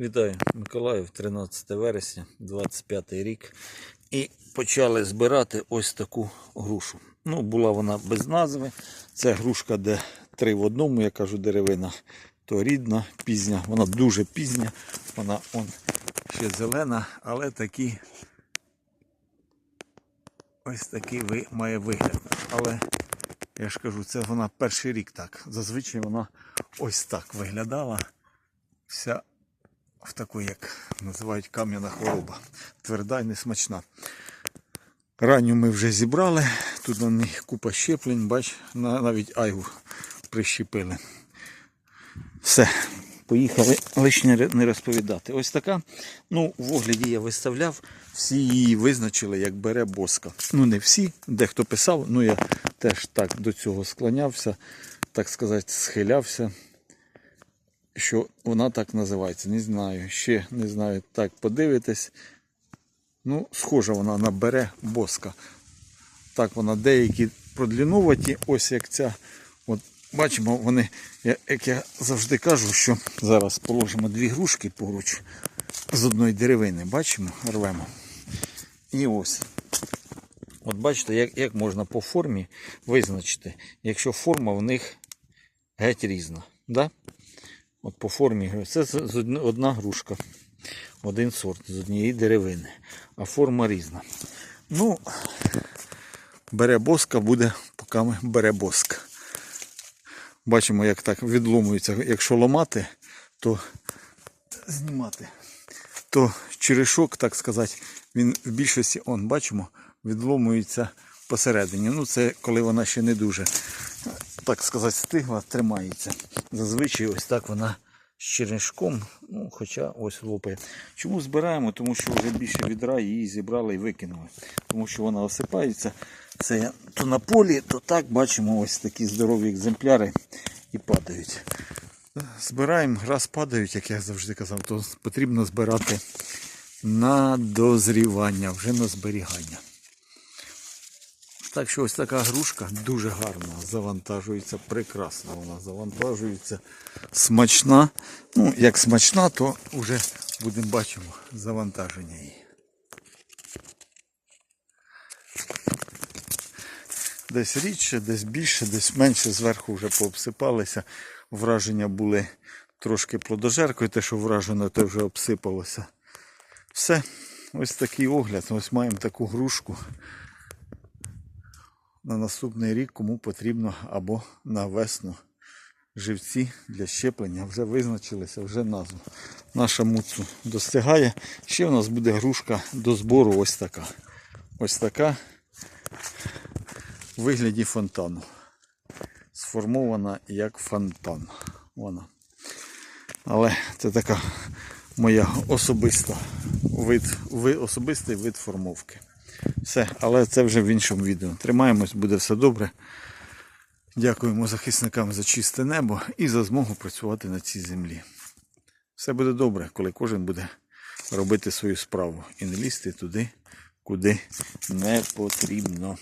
Вітаю, Миколаїв, 13 вересня, 25 рік. І почали збирати ось таку грушу. Ну, була вона без назви. Це грушка, де три в одному, я кажу, деревина. То рідна, пізня, вона дуже пізня, вона он ще зелена, але такі ось такий ви, має вигляд. Але я ж кажу, це вона перший рік так. Зазвичай вона ось так виглядала. Вся в таку, як називають кам'яна хвороба. Тверда і несмачна. Ранню ми вже зібрали. Тут на них купа щеплень, бач, навіть айву прищепили. Все, поїхали лишнє не розповідати. Ось така. Ну, в огляді я виставляв, всі її визначили, як бере боска. Ну, не всі, дехто писав, ну я теж так до цього склонявся, так сказати, схилявся що вона так називається. Не знаю. Ще не знаю. Так, подивитесь. Ну, схожа вона на бере боска. Так, вона деякі продлінуваті, ось як ця. От бачимо, вони, як я завжди кажу, що зараз положимо дві грушки поруч з одної деревини. Бачимо, рвемо. І ось. От бачите, як, як можна по формі визначити, якщо форма в них геть різна. Да? От по формі це одна грушка, один сорт з однієї деревини, а форма різна. Ну, бере боска буде, поки ми бере боск. Бачимо, як так відломується. Якщо ламати, то знімати, то черешок, так сказати, він в більшості, он, бачимо, відломується посередині. Ну, це коли вона ще не дуже так сказати, стигла, тримається. Зазвичай ось так вона з черешком, ну, хоча ось лопає. Чому збираємо? Тому що вже більше відра її зібрали і викинули. Тому що вона осипається. Це то на полі, то так бачимо ось такі здорові екземпляри і падають. Збираємо, раз падають, як я завжди казав, то потрібно збирати на дозрівання, вже на зберігання. Так що ось така грушка дуже гарна, завантажується прекрасно. Вона завантажується смачна. Ну, як смачна, то вже будемо бачимо завантаження її. Десь рідше, десь більше, десь менше, зверху вже пообсипалися. Враження були трошки плодожеркою, те, що вражено, те вже обсипалося. Все, ось такий огляд. Ось маємо таку грушку на наступний рік кому потрібно або на весну живці для щеплення. Вже визначилися, вже назву. Наша муцу достигає. Ще у нас буде грушка до збору ось така. Ось така в вигляді фонтану. Сформована як фонтан. Вона. Але це така моя особиста вид, особистий вид формовки. Все, але це вже в іншому відео. Тримаємось, буде все добре. Дякуємо захисникам за чисте небо і за змогу працювати на цій землі. Все буде добре, коли кожен буде робити свою справу і не лізти туди, куди не потрібно.